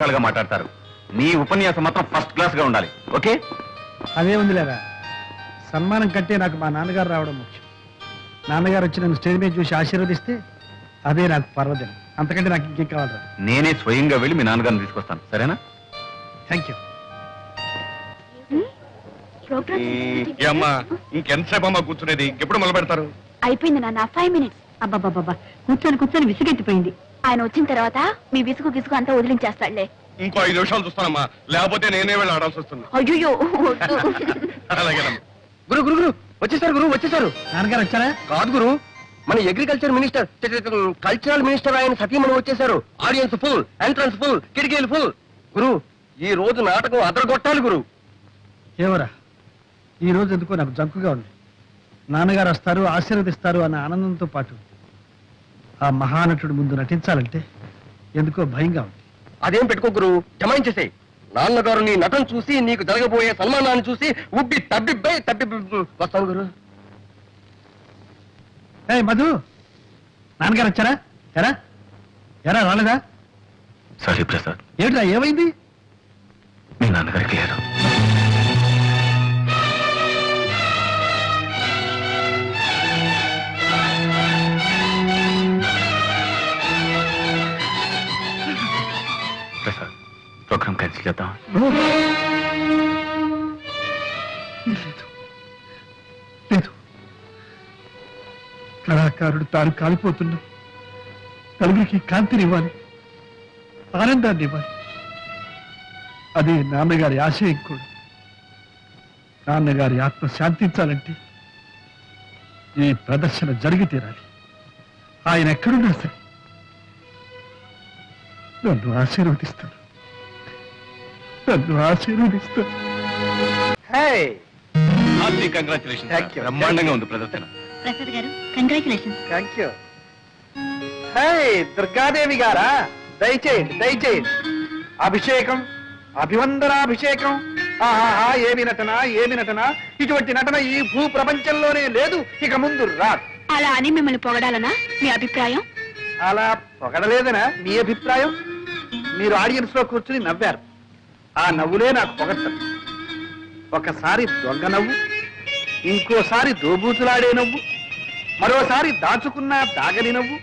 రకాలుగా మాట్లాడతారు. నీ ఉపన్యాసం మాత్రం ఫస్ట్ క్లాస్గా ఉండాలి. ఓకే? అదే ఉంది లేదా సన్మానం కంటే నాకు మా నాన్నగారు రావడం ముఖ్యం. నాన్నగారు వచ్చి నన్ను స్టేజ్ మీద చూసి ఆశీర్వదిస్తే అదే నాకు పర్వదినం. అంతకంటే నాకు ఇంకేం కావాలరా నేనే స్వయంగా వెళ్ళి మీ నాన్నగారిని తీసుకొస్తాను. సరేనా? థ్యాంక్ యూ ఇంకెంతసేపు అమ్మా కూర్చునేది? ఎప్పుడు మొదలు పెడతారు అయిపోయింది నాన్న ఫైవ్ మినిట్స్ అబ్బబ్బబ్బబ్బా. కూర్చొని కూర్చొని విసిగెత్తిపోయింది. ఆయన వచ్చిన తర్వాత మీ విసుగు గిసుగు అంతా వదిలించేస్తాడులే. ఇంకో ఐదు నిమిషాలు చూస్తానమ్మా. లేకపోతే నేనే వెళ్ళి ఆడాల్సి వస్తుంది. అయ్యో అలాగేనమ్మా. గురు గురు గురు. వచ్చేసారు గురు వచ్చేసారు. నాన్నగారు వచ్చారా? కాదు గురు. మన అగ్రికల్చర్ మినిస్టర్ కల్చరల్ మినిస్టర్ ఆయన సతీమణి వచ్చేసారు. ఆడియన్స్ ఫుల్ ఎంట్రన్స్ ఫుల్ కిటికీలు ఫుల్ గురు ఈ రోజు నాటకం అదరగొట్టాలి గురు. ఏవరా ఈ రోజు ఎందుకో నాకు జంకుగా ఉంది. నాన్నగారు వస్తారు ఆశీర్వదిస్తారు అన్న ఆనందంతో పాటు ఆ మహానటుడి ముందు నటించాలంటే ఎందుకో భయంగా ఉంది. అదేం పెట్టుకో గురు జమాయించేసే నాన్నగారు నీ నటన చూసి నీకు జరగబోయే సన్మానాన్ని చూసి ఉబ్బి తబ్బిబ్బై తబ్బి వస్తాను గురు. ఏ మధు నాన్నగారు వచ్చారా? ఎరా? ఎరా రాలేదా? సారీ ప్రసాద్. ఏమిట్రా ఏమైంది? మీ నాన్నగారికి లేదు. ప్రోగ్రామ్ క్యాన్సిల్ చేద్దాం లేదు. కళాకారుడు తాను కాలిపోతున్నా నలుగురికి కాంతినివ్వాలి ఆనందాన్ని ఇవ్వాలి అది నాన్నగారి ఆశయం కూడా. నాన్నగారి ఆత్మ శాంతించాలంటే ఈ ప్రదర్శన జరిగి తీరాలి. ఆయన ఎక్కడున్నా సరే నన్ను ఆశీర్వదిస్తాడు. నన్ను ఆశీర్వదిస్తాడు కంగ్రాచులేషన్ Thank you. బ్రహ్మాండంగా ఉంది ప్రదర్శన. Prasad garu congratulations thank you hey Durgadevi గారా దయచేయండి దయచేయండి. అభిషేకం అభివందనాభిషేకం. ఆహాహా ఏమి నటన ఏమి నటన? ఇటువంటి నటన ఈ భూ ప్రపంచంలోనే లేదు ఇక ముందు రాదు. అలా అని మిమ్మల్ని పొగడాలనా? మీ అభిప్రాయం? అలా పొగడలేదనా? మీ అభిప్రాయం? మీరు ఆడియన్స్లో కూర్చుని నవ్వారు. ఆ నవ్వులే నాకు పొగడతారు ఒకసారి దొంగ నవ్వు ఇంకోసారి దోబూతులాడే నవ్వు మరోసారి దాచుకున్న దాగని నవ్వు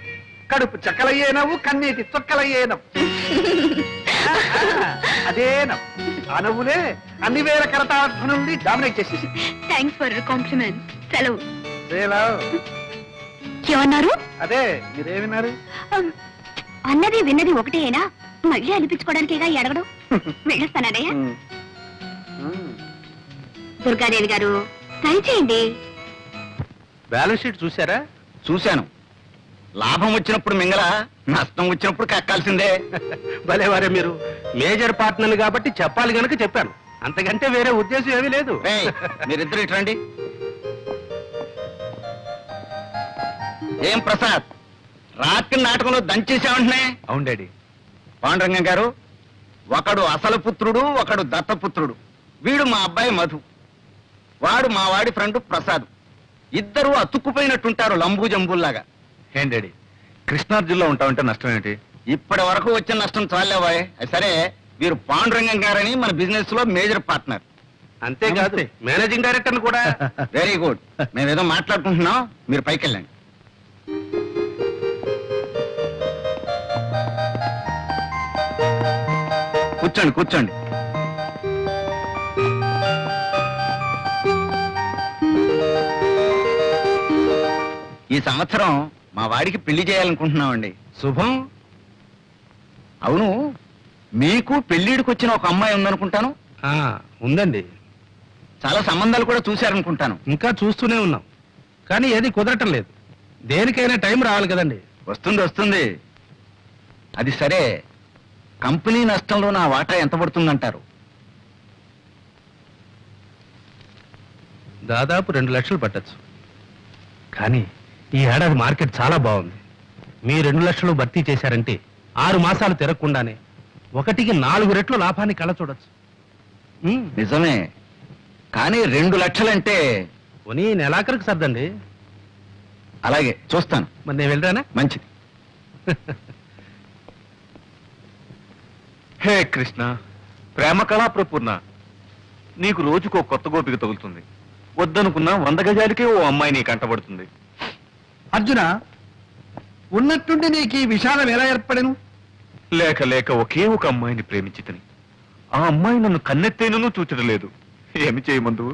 కడుపు చక్కలయ్యే నవ్వు కన్నీటి చొక్కలయ్యే నవ్వు. అదే నవ్వు. ఆ నవ్వులే అన్ని వేల కరతార్థనుల్ని డామినేట్ చేసేసి. థ్యాంక్స్ ఫర్ కాంప్లిమెంట్ సెలవు ఏమన్నారు? అదే మీరేమిన్నారు? అన్నది విన్నది ఒకటేనా? మళ్ళీ అనిపించుకోవడానికేగా ఈ అడగడం వెళ్ళొస్తానన్నయ్య దుర్గాదేవి గారు దయచేయండి బ్యాలెన్స్ షీట్ చూసారా చూశాను. లాభం వచ్చినప్పుడు మింగల నష్టం వచ్చినప్పుడు కక్కాల్సిందే. భలేవారే మీరు. మేజర్ పార్ట్నర్ కాబట్టి చెప్పాలి గనుక చెప్పాను. అంతకంటే వేరే ఉద్దేశం ఏమీ లేదు. రేయ్, మీరిద్దరు ఇటు రండి. ఏం ప్రసాద్? రాత్రి నాటకంలో దంచేసామంటున్నా అవును డాడీ. పాండురంగం గారు ఒకడు అసలు పుత్రుడు ఒకడు దత్తపుత్రుడు. వీడు మా అబ్బాయి మధు. వాడు మా వాడి ఫ్రెండ్ ప్రసాద్. ఇద్దరు అతుక్కుపోయినట్టుంటారు లంబూ జంబుల్లాగా ఏం డాడీ? కృష్ణార్జున్లో ఉంటామంటే నష్టం ఏంటి ఇప్పటి వరకు వచ్చిన నష్టం చాలేవాయ్ సరే వీరు పాండురంగం గారని మన బిజినెస్లో మేజర్ పార్ట్నర్. అంతేకాదు మేనేజింగ్ డైరెక్టర్ కూడా. Very good. మేము ఏదో మాట్లాడుకుంటున్నాం మీరు పైకి వెళ్ళండి కూర్చోండి కూర్చోండి. ఈ సంవత్సరం మా వాడికి పెళ్ళి చేయాలనుకుంటున్నామండి. శుభం. అవును మీకు పెళ్ళిడికి వచ్చిన ఒక అమ్మాయి ఉందనుకుంటాను? ఆ, ఉందండి. చాలా సంబంధాలు కూడా చూశారనుకుంటాను. ఇంకా చూస్తూనే ఉన్నాం. కానీ ఏది కుదరటం లేదు. దేనికైనా టైం రావాలి కదండి. వస్తుంది వస్తుంది. అది సరే. కంపెనీ నష్టంలో నా వాటా ఎంత పడుతుందంటారు? దాదాపు రెండు లక్షలు పట్టచ్చు. కానీ ఈ ఏడాది మార్కెట్ చాలా బాగుంది. మీ రెండు లక్షలు భర్తీ చేశారంటే ఆరు మాసాలు తిరగకుండానే ఒకటికి నాలుగు రెట్లు లాభాన్ని కళ చూడొచ్చు నిజమే. కానీ రెండు లక్షలంటే పోనీ నెలాఖరికి సర్దండి. అలాగే చూస్తాను. మరి నేను వెళ్ళరానా మంచిది. హే కృష్ణ ప్రేమ కళా ప్రపూర్ణ నీకు రోజుకో కొత్త గోపిక తగులుతుంది. వద్దనుకున్నా వంద గజాలకే ఓ అమ్మాయి నీ కంటబడుతుంది అర్జున ఉన్నట్టుండి నీకు ఈ విషాదం ఎలా ఏర్పడను? లేక లేక ఒకే ఒక అమ్మాయిని ప్రేమించితని. ఆ అమ్మాయి నన్ను కన్నెత్తేనూ చూచడం లేదు ఏమి చేయమందువు?